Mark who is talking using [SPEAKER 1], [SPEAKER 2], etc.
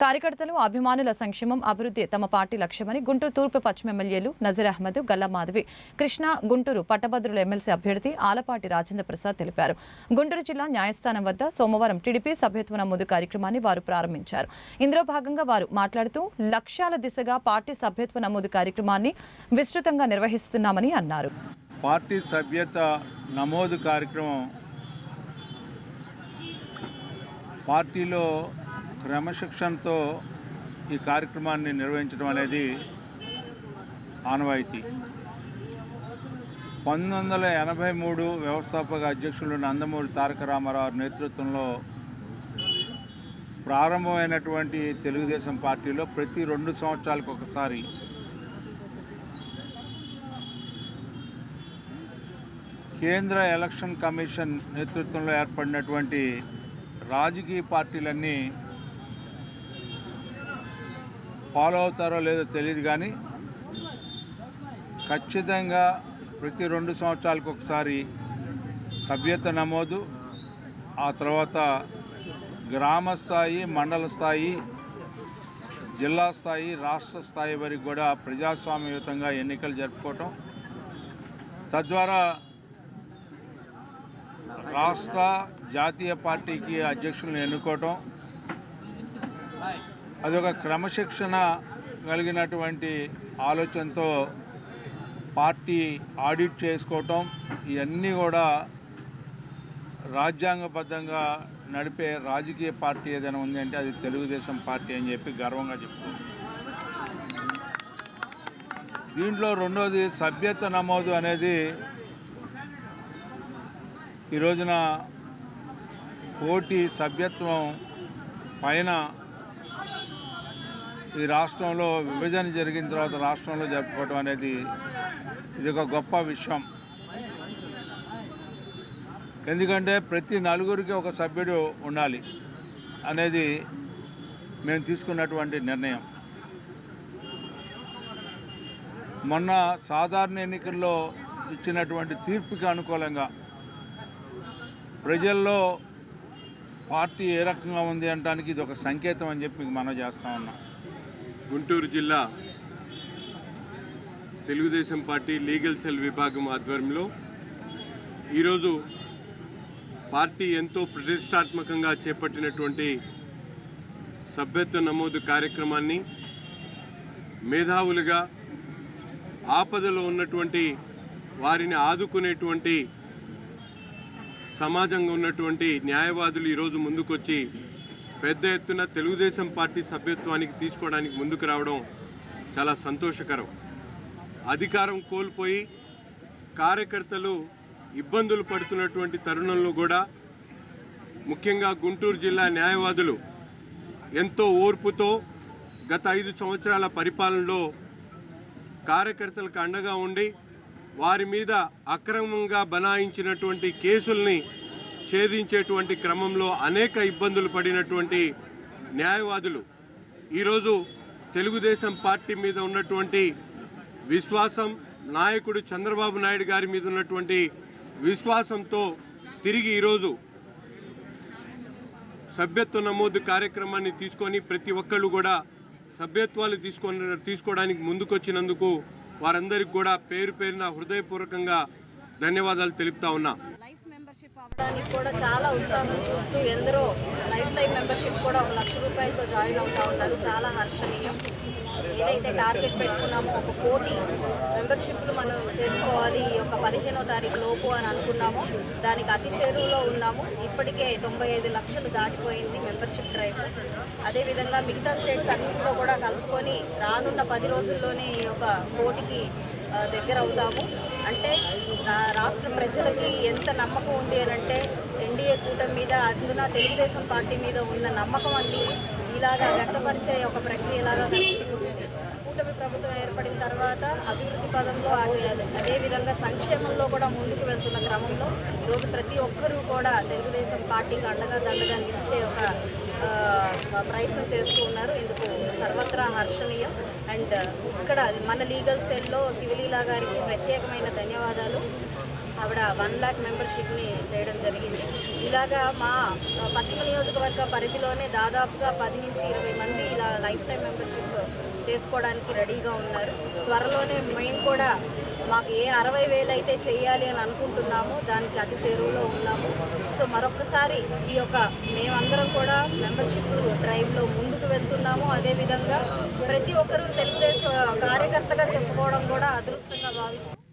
[SPEAKER 1] కార్యకర్తలు అభిమానుల సంక్షేమం అభివృద్ధి తమ పార్టీ లక్ష్యమని గుంటూరు తూర్పు పశ్చిమ ఎమ్మెల్యేలు నజీర్ అహ్మద్ గల్లా మాధవి కృష్ణ గుంటూరు పట్టభద్రుల ఎమ్మెల్సీ అభ్యర్థి ఆలపాటి రాజేంద్ర ప్రసాద్ తెలిపారు. గుంటూరు జిల్లా న్యాయస్థానం వద్ద సోమవారం టీడీపీ సభ్యత్వ నమోదు కార్యక్రమాన్ని వారు ప్రారంభించారు. ఇందులో భాగంగా వారు మాట్లాడుతూ లక్ష్యాల దిశగా పార్టీ సభ్యత్వ నమోదు కార్యక్రమాన్ని విస్తృతంగా నిర్వహిస్తున్నామని అన్నారు.
[SPEAKER 2] పార్టీ సభ్యత నమోదు కార్యక్రమం పార్టీలో క్రమశిక్షణతో ఈ కార్యక్రమాన్ని నిర్వహించడం అనేది ఆనవాయితీ. పంతొమ్మిది వందల ఎనభై మూడు వ్యవస్థాపక అధ్యక్షులు నందమూరి తారక రామారావు నేతృత్వంలో ప్రారంభమైనటువంటి తెలుగుదేశం పార్టీలో ప్రతి రెండు సంవత్సరాలకు ఒకసారి కేంద్ర ఎలక్షన్ కమిషన్ నేతృత్వంలో ఏర్పడినటువంటి రాజకీయ పార్టీలన్నీ ఫాలో అవుతారో లేదో తెలియదు కానీ ఖచ్చితంగా ప్రతి రెండు సంవత్సరాలకు ఒకసారి సభ్యత నమోదు ఆ తర్వాత గ్రామ స్థాయి మండల స్థాయి జిల్లా స్థాయి రాష్ట్ర స్థాయి వరకు కూడా ప్రజాస్వామ్యయుతంగా ఎన్నికలు జరుపుకోవటం. తద్వారా రాష్ట్ర జాతీయ పార్టీకి అధ్యక్షులను ఎన్నుకోవటం. అదొక క్రమశిక్షణ కలిగినటువంటి ఆలోచనతో పార్టీ ఆడిట్ చేసుకోవటం ఇవన్నీ కూడా రాజ్యాంగబద్ధంగా నడిపే రాజకీయ పార్టీ ఏదైనా ఉందంటే అది తెలుగుదేశం పార్టీ అని చెప్పి గర్వంగా చెప్పుకోవచ్చు. దీంట్లో రెండోది సభ్యత నమోదు అనేది ఈ రోజున పోటీ సభ్యత్వం పైన ఈ రాష్ట్రంలో విభజన జరిగిన తర్వాత రాష్ట్రంలో జరుపుకోవడం అనేది ఇది ఒక గొప్ప విషయం. ఎందుకంటే ప్రతి నలుగురికి ఒక సభ్యుడు ఉండాలి అనేది మేము తీసుకున్నటువంటి నిర్ణయం. మొన్న సాధారణ ఎన్నికల్లో ఇచ్చినటువంటి తీర్పుకి అనుకూలంగా ప్రజల్లో పార్టీ ఏ రకంగా ఉంది అనడానికి ఇది ఒక సంకేతం అని చెప్పి మీకు మనం చేస్తా ఉన్నాం.
[SPEAKER 3] గుంటూరు జిల్లా తెలుగుదేశం పార్టీ లీగల్ సెల్ విభాగం ఆధ్వర్యంలో ఈరోజు పార్టీ ఎంతో ప్రతిష్టాత్మకంగా చేపట్టినటువంటి సభ్యత్వ నమోదు కార్యక్రమాన్ని మేధావులుగా ఆపదలో ఉన్నటువంటి వారిని ఆదుకునేటువంటి సమాజంగా ఉన్నటువంటి న్యాయవాదులు ఈరోజు ముందుకొచ్చి పెద్ద ఎత్తున తెలుగుదేశం పార్టీ సభ్యత్వానికి తీసుకోవడానికి ముందుకు రావడం చాలా సంతోషకరం. అధికారం కోల్పోయి కార్యకర్తలు ఇబ్బందులు పడుతున్నటువంటి తరుణంలో కూడా ముఖ్యంగా గుంటూరు జిల్లా న్యాయవాదులు ఎంతో ఓర్పుతో గత ఐదు సంవత్సరాల పరిపాలనలో కార్యకర్తలకు అండగా ఉండి వారి మీద అక్రమంగా బనాయించినటువంటి కేసుల్ని ఛేదించేటువంటి క్రమంలో అనేక ఇబ్బందులు పడినటువంటి న్యాయవాదులు ఈరోజు తెలుగుదేశం పార్టీ మీద ఉన్నటువంటి విశ్వాసం నాయకుడు చంద్రబాబు నాయుడు గారి మీద ఉన్నటువంటి విశ్వాసంతో తిరిగి ఈరోజు సభ్యత్వ నమోదు కార్యక్రమాన్ని తీసుకొని ప్రతి ఒక్కళ్ళు కూడా సభ్యత్వాలు తీసుకొని తీసుకోవడానికి ముందుకొచ్చినందుకు వారందరికీ కూడా పేరు పేరున హృదయపూర్వకంగా ధన్యవాదాలు తెలుపుతా ఉన్నా.
[SPEAKER 4] దానికి కూడా చాలా ఉత్సాహం చూపుతూ ఎందరో లైఫ్ టైం మెంబర్షిప్ కూడా ఒక లక్ష రూపాయలతో జాయిన్ అవుతా ఉన్నారు. చాలా హర్షణీయం. ఏదైతే టార్గెట్ పెట్టుకున్నామో ఒక కోటి మెంబర్షిప్లు మనం చేసుకోవాలి ఈ యొక్క పదిహేనో తారీఖు లోపు అని అనుకున్నాము దానికి అతి చేరువలో ఉన్నాము. ఇప్పటికే తొంభై ఐదు లక్షలు దాటిపోయింది మెంబర్షిప్ డ్రైవ్. అదేవిధంగా మిగతా స్టేట్స్ అన్నింటిలో కూడా కలుపుకొని రానున్న పది రోజుల్లోనే ఈ యొక్క కోటికి దగ్గర అవుతాము. రాష్ట్ర ప్రజలకి ఎంత నమ్మకం ఉంది అని అంటే ఎన్డీఏ కూటమి మీద అందున తెలుగుదేశం పార్టీ మీద ఉన్న నమ్మకం అండి. ఇలాగా వ్యక్తపరిచే ఒక ప్రక్రియలాగా కనిపిస్తుంది. కూటమి ప్రభుత్వం ఏర్పడిన తర్వాత అభివృద్ధి పదంలో అదే అదేవిధంగా సంక్షేమంలో కూడా ముందుకు వెళ్తున్న క్రమంలో ఈరోజు ప్రతి ఒక్కరూ కూడా తెలుగుదేశం పార్టీకి అండగా దండగా నిలిచే ఒక ప్రయత్నం చేస్తూ ఉన్నారు. ఇందుకు సర్వత్రా హర్షణీయం. అండ్ ఇక్కడ మన లీగల్ సెల్లో సివిలీలా గారికి ప్రత్యేకమైన ధన్యవాదాలు. ఆవిడ వన్ ల్యాక్ మెంబర్షిప్ని చేయడం జరిగింది. ఇలాగా మా పశ్చిమ నియోజకవర్గ పరిధిలోనే దాదాపుగా పది నుంచి ఇరవై మంది ఇలా లైఫ్ టైం మెంబర్షిప్ చేసుకోవడానికి రెడీగా ఉన్నారు. త్వరలోనే మేము కూడా మాకు ఏ అరవై వేలు అయితే చేయాలి అని అనుకుంటున్నామో దానికి అతి చేరువలో ఉన్నాము. సో మరొకసారి ఈ యొక్క మేమందరం కూడా మెంబర్షిప్ డ్రైవ్లో ముందుకు వెళ్తున్నాము. అదేవిధంగా ప్రతి ఒక్కరూ తెలుగుదేశం కార్యకర్తగా చెప్పుకోవడం కూడా అదృష్టంగా భావిస్తున్నాం.